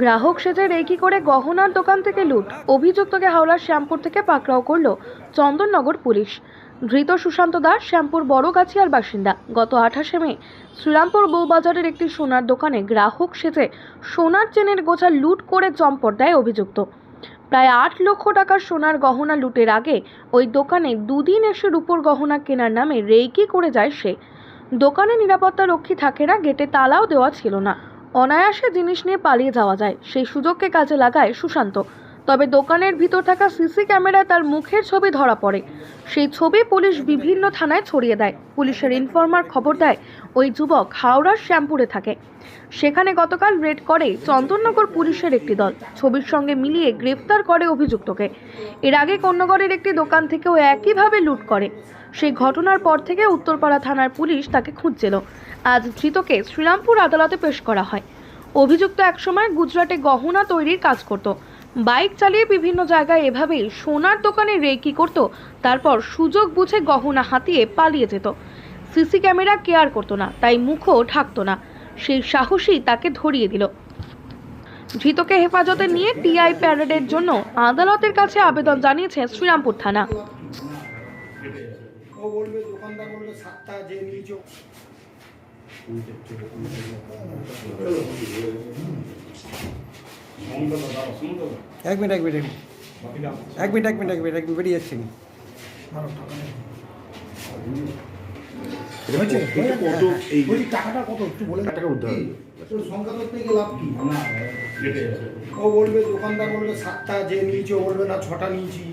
গ্রাহক সেজে রেকি করে গহনার দোকান থেকে লুট। অভিযুক্তকে হাওড়ার শ্যামপুর থেকে পাকড়াও করল চন্দননগর পুলিশ। ধৃত সুশান্ত দাস, শ্যামপুর বড়গাছিয়ার বাসিন্দা। গত আঠাশে মে, শ্রীরামপুর বউবাজারের একটি সোনার দোকানে গ্রাহক সেজে সোনার চেনের গোছা লুট করে চম্পট দেয় অভিযুক্ত। প্রায় আট লক্ষ টাকার সোনার গহনা লুটের আগে ওই দোকানে দুদিন এসে রূপোর গহনা কেনার নামে রেকি করে যায় সে। দোকানে নিরাপত্তা রক্ষী থাকে না গেটে তালাও দেওয়া ছিল না। অনায়াসে জিনিস নিয়ে পালিয়ে যাওয়া যায়। সেই সুযোগকে কাজে লাগায় সুশান্ত। তবে দোকানের ভিতর থাকা সিসি ক্যামেরায় তার মুখের ছবি ধরা পড়ে। সেই ছবি পুলিশ বিভিন্ন থানায় ছড়িয়ে দেয়। পুলিশের ইনফর্মার খবর দেয়, ওই যুবক হাওড়ার শ্যামপুরে থাকে। সেখানে গতকাল রেড করে চন্দননগর পুলিশের একটি দল। ছবির সঙ্গে মিলিয়ে গ্রেফতার করে অভিযুক্তকে। এর আগে কন্যগড়ের একটি দোকান থেকেও একইভাবে লুট করে। সেই ঘটনার পর থেকে উত্তরপাড়া থানার পুলিশ তাকে খুঁজছিল। আজ ধৃতকে শ্রীরামপুর আদালতে পেশ করা হয়। অভিযুক্ত একসময় গুজরাটে গহনা তৈরির কাজ করত। বাইক চালিয়ে বিভিন্ন জায়গায় এভাবেই সোনার দোকানে রেকি করত তারপর সুযোগ বুঝে গহনা হাতিয়ে পালিয়ে যেত। সিসি ক্যামেরা কেয়ার করতো না তাই মুখও ঢাকতো না। সেই সাহসী তাকে ধরিয়ে দিল। ধৃতকে হেফাজতে নিয়ে টিআই প্যারেডের জন্য আদালতের কাছে আবেদন জানিয়েছে শ্রীরামপুর থানা। যে এক মিনিট এক মিনিট এক মিনিট। এক মিনিট এক মিনিট এক মিনিট এক মিনিট বেরিয়ে যাচ্ছি। গিয়ে লাভ কি? ও বলবে দোকানদার বলবে সাতটা যে নিয়েছি বলবে না ছটা নিয়েছি।